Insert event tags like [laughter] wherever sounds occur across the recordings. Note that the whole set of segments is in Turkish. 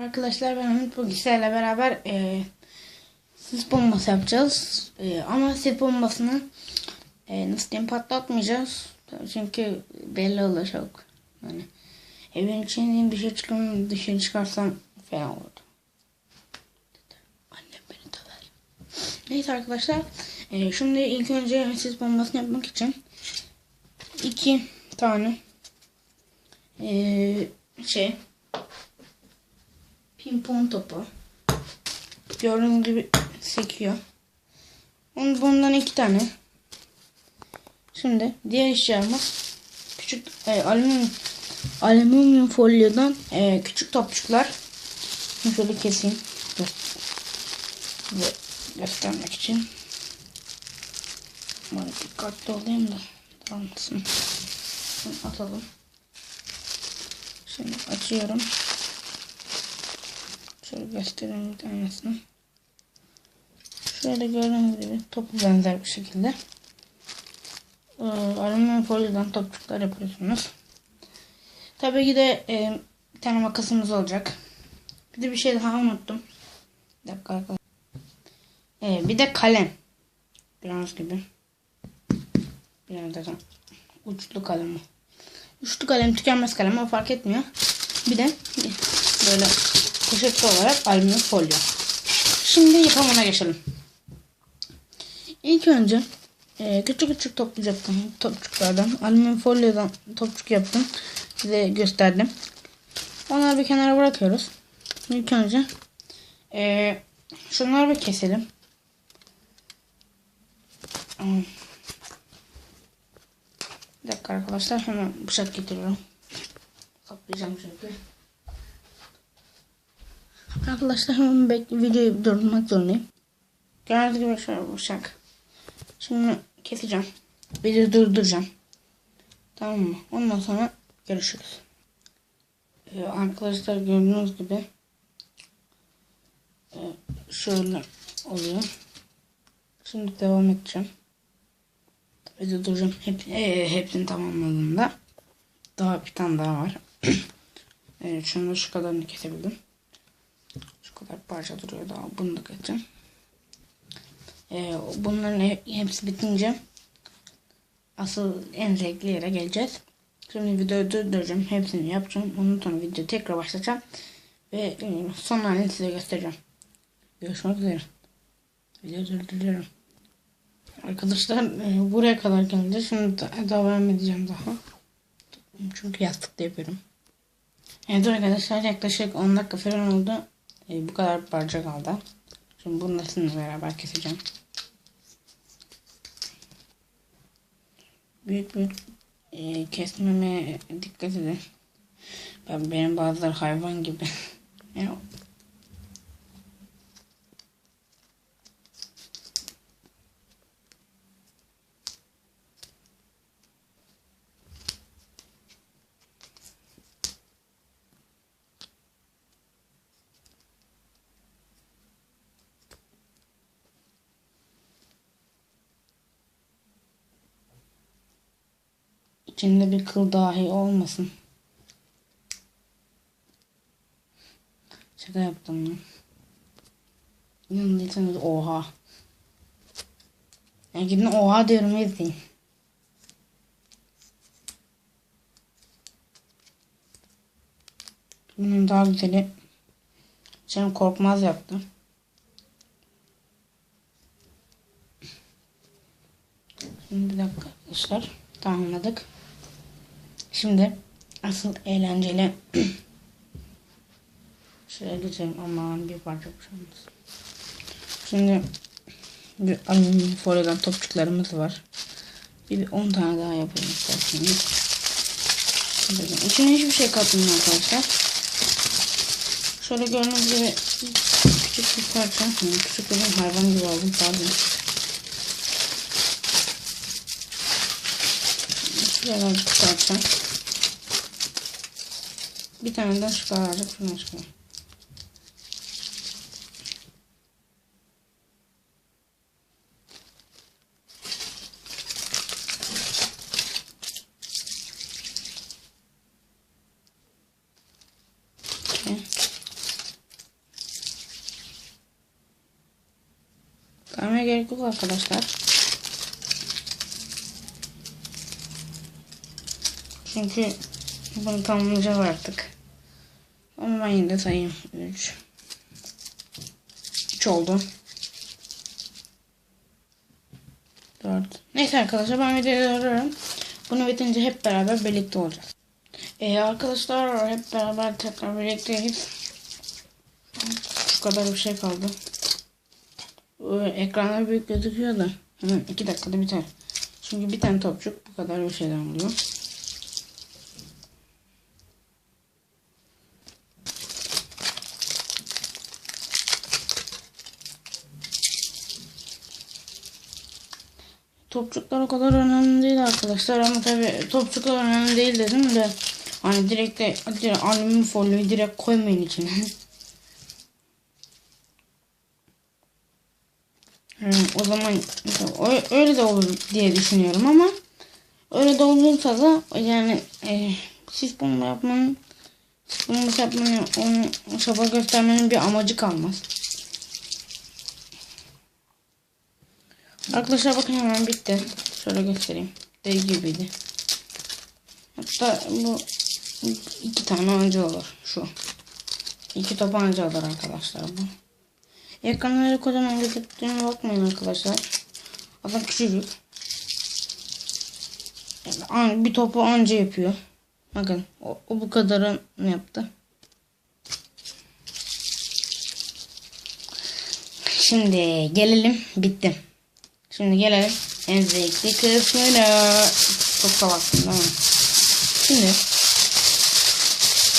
Merhaba arkadaşlar ben bugün sizlerle beraber e, sis bombası yapacağız. E, ama sis bombasını e, nasıl diyeyim patlatmayacağız. Çünkü belli olur çok. Yani evin içindeyim dışarı çıkıyorum dışarı çıkarsam fena olur. Annem beni döver. Neyse arkadaşlar e, şimdi ilk önce sis bombasını yapmak için iki tane e, şey pimpon topu. Gördüğünüz gibi sekiyor. Bundan iki tane. Şimdi diğer eşyamız küçük e, alüminyum alüminyum folyodan e, küçük topçuklar. Şöyle keseyim. Ve göstermek için. Bana dikkatli olayım da dağılmasın. Atalım. Şimdi açıyorum. Şöyle göstereyim bir tanesini. Şöyle gördüğünüz gibi topu benzer bir şekilde. Ee, alüminyum folyodan topçuklar yapıyorsunuz. Tabii ki de e, bir tane makasımız olacak. Bir de bir şey daha unuttum. Bir dakika arkadaşlar. Ee, bir de kalem. Biraz gibi. Biraz da uçlu kalem. Uçlu kalem tükenmez kalem ama fark etmiyor. Bir de böyle poşetli olarak alüminyum folyo. Şimdi yapımına geçelim. İlk önce e, küçük küçük topçuk yaptım. Topçuklardan. Alüminyum folyodan topçuk yaptım. Size gösterdim. Onları bir kenara bırakıyoruz. İlk önce e, şunları bir keselim. Bir dakika arkadaşlar hemen bıçak getiriyorum. Kaplayacağım çünkü. Arkadaşlar hemen videoyu durdurmak zorundayım. Gördüğünüz gibi şöyle bıçak. Şimdi keseceğim. Videoyu durduracağım. Tamam mı? Ondan sonra görüşürüz. Ee, arkadaşlar gördüğünüz gibi e, şöyle oluyor. Şimdi devam edeceğim. Video duracağım. Hep, e, hepsini tamamladığımda daha bir tane daha var. [clears throat] evet, şunu şu kadarını kesebildim. Kadar parça duruyor daha. Bunu da keseceğim. Ee, bunların hepsi bitince asıl en zevkli yere geleceğiz. Şimdi videoyu durduracağım. Hepsini yapacağım. Ondan sonra videoyu tekrar başlatacağım. Ve e, son halini size göstereceğim. Görüşmek üzere. Videoyu durduruyorum. Arkadaşlar e, buraya kadar geldi. Şimdi devam edeceğim daha. Çünkü yastıkta yapıyorum. Evet arkadaşlar yaklaşık 10 dakika falan oldu. E, bu kadar parça kaldı. Şimdi sizinle beraber keseceğim. Büyük büyük e, kesmeme dikkat edin. Ben benim bazıları hayvan gibi. [laughs] İçinde bir kıl dahi olmasın. Şaka yaptım lan. İnandıysanız oha. Yani gidin oha diyorum izleyin. Bunun daha güzeli. Sen korkmaz yaptı. Şimdi bir dakika arkadaşlar. Tamamladık. Şimdi asıl eğlenceli [clears throat] şuraya geçelim aman bir parça kuşağımız. Şimdi bir alüminyum folyodan topçuklarımız var. Bir 10 tane daha yapalım isterseniz. İçine hiçbir şey katmıyorum arkadaşlar. Şöyle gördüğünüz gibi küçük bir parça. Küçük bir hayvan gibi aldım pardon. Şuradan çıkartacağım. Bir tane daha çıkardık. Şuna çıkıyor. Kalmaya gerek yok arkadaşlar. Çünkü bunu tamamlayacağız artık. Ama ben yine de sayayım. 3 3 oldu. 4 Neyse arkadaşlar ben videoyu arıyorum. Bunu bitince hep beraber birlikte olacağız. Ee, arkadaşlar hep beraber tekrar birlikteyiz. Şu kadar bir şey kaldı. Ee, Ekranda büyük gözüküyor da. Hemen 2 dakikada biter. Çünkü bir tane topçuk bu kadar bir şeyden oluyor. Topçuklar o kadar önemli değil arkadaşlar ama tabi topçuklar önemli değil dedim de hani direkt de direkt alüminyum folyoyu direkt koymayın içine. [laughs] Hmm, o zaman öyle de olur diye düşünüyorum ama öyle de olursa da yani e, siz bunu yapmanın siz bunu yapmanın onu çaba göstermenin bir amacı kalmaz. Arkadaşlar bakın hemen bitti. Şöyle göstereyim. Dev gibiydi. Hatta bu iki tane anca olur. Şu. İki top anca alır arkadaşlar bu. Ekranları kocaman gözüktüğüne bakmayın arkadaşlar. Adam küçücük. Yani bir topu anca yapıyor. Bakın o, o bu kadarı ne yaptı. Şimdi gelelim bitti. Şimdi gelelim en zevkli kısmına. Çok salaksın değil mi? Şimdi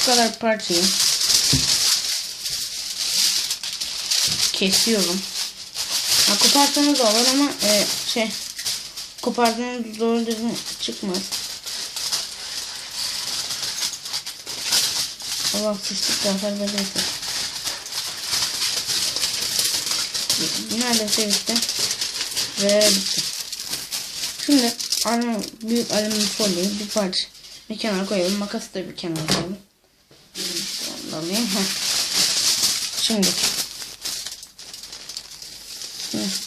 bu kadar parçayı kesiyorum. Ha, koparsanız olur ama e, şey kopardığınız doğru düzgün çıkmaz. Allah sıçtık da hasar verirse. Neredeyse bitti. Ve. Şimdi alüminyum, büyük alüminyum folyoyu bir parça bir kenara koyalım. Makası da bir kenara koyalım. Heh. Şimdi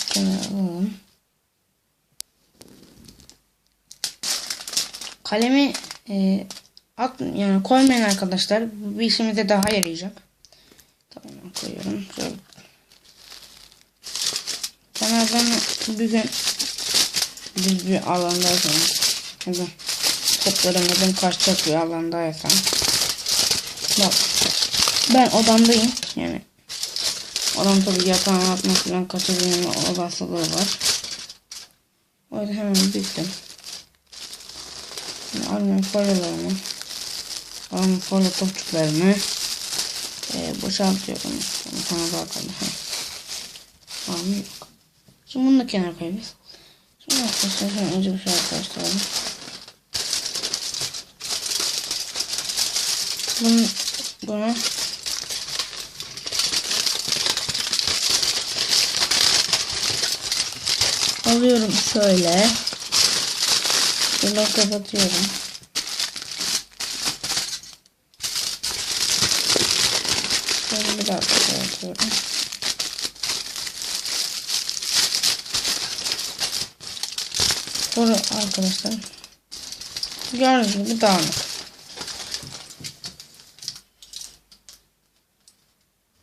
kenara alalım. Kalemi e, at yani koymayın arkadaşlar. Bu işimize daha yarayacak. Tamam koyuyorum. Şöyle. Kenardan gün düz bir alandaysanız ya da topların neden kaçacak bir alandaysan bak ben odamdayım yani Adam tabi yatağın altına falan kaçabilme olasılığı var. O yüzden hemen bittim. Şimdi alüminyum folyolarımı alüminyum folyo topçuklarımı e, boşaltıyorum. Sana bakalım. Var mı yok. Şimdi bunu da kenara koyabiliriz. Şimdi arkadaşlar şöyle önce bir şey arkadaşlarım. Bunu, bunu alıyorum şöyle. Şöyle kapatıyorum. Şöyle bir daha kapatıyorum. Sonra arkadaşlar gördüğünüz gibi dağınık.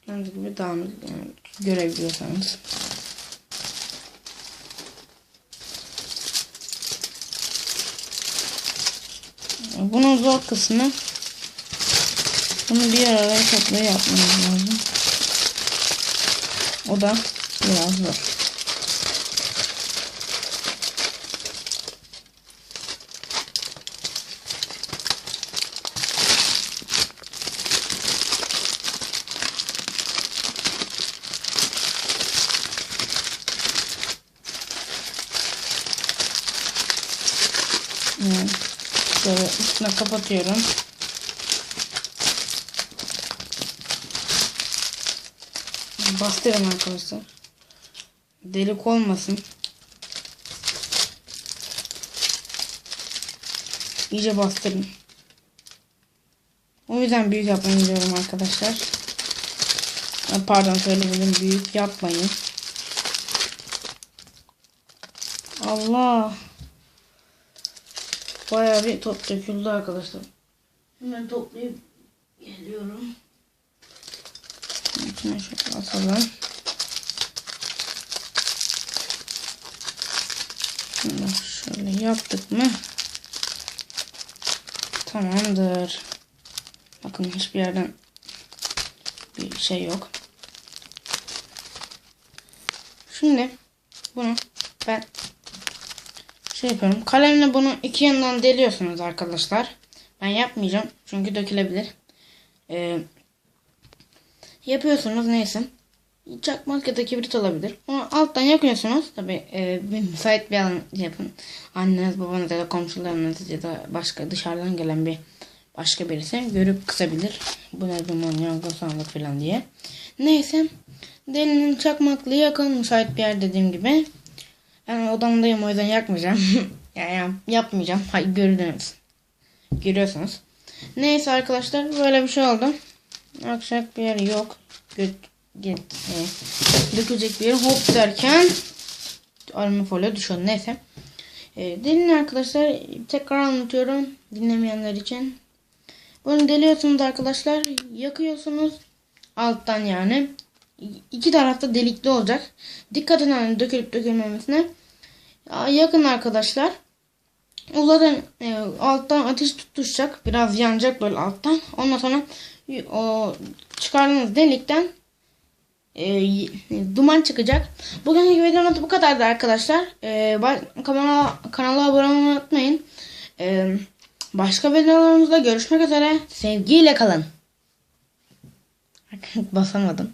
Gördüğünüz gibi dağınık yani görebiliyorsanız. Bunun zor kısmı bunu bir araya toplayıp yapmamız lazım. O da biraz zor. Evet. Şöyle üstüne kapatıyorum. Bastırın arkadaşlar. Delik olmasın. İyice bastırın. O yüzden büyük yapmayın diyorum arkadaşlar. Pardon söylemedim büyük yapmayın. Allah. Bayağı bir top döküldü arkadaşlar. Hemen toplayıp geliyorum. İçine şöyle atalım. Şunu şöyle yaptık mı? Tamamdır. Bakın hiçbir yerden bir şey yok. Şimdi bunu ben şey yapıyorum. Kalemle bunu iki yandan deliyorsunuz arkadaşlar. Ben yapmayacağım çünkü dökülebilir. Ee, yapıyorsunuz neyse. Çakmak ya da kibrit olabilir. Onu alttan yakıyorsunuz. Tabi e, bir müsait bir alan yapın. Anneniz, babanız ya da komşularınız ya da başka dışarıdan gelen bir başka birisi görüp kısabilir. Bu ne duman yangın sağlık falan diye. Neyse. Delinin çakmaklı yakın müsait bir yer dediğim gibi. Ben odamdayım o yüzden yakmayacağım. [laughs] yani yap- yapmayacağım. Hayır gördünüz. Görüyorsunuz. Neyse arkadaşlar böyle bir şey oldu. Akacak bir yer yok. Göt, git, e, dökülecek bir yer hop derken alüminyum folyo düşüyor. Neyse. E, delin arkadaşlar tekrar anlatıyorum dinlemeyenler için. Bunu deliyorsunuz arkadaşlar. Yakıyorsunuz. Alttan yani. İki tarafta delikli olacak. Dikkat edin hani dökülüp dökülmemesine. Ya, Yakın arkadaşlar. O zaten e, alttan ateş tutuşacak. Biraz yanacak böyle alttan. Ondan sonra o çıkardığınız delikten e, y- duman çıkacak. Bugünkü videomuz bu kadardı arkadaşlar. E, kanala, kanala abone olmayı unutmayın. E, başka videolarımızda görüşmek üzere. Sevgiyle kalın. [laughs] Basamadım.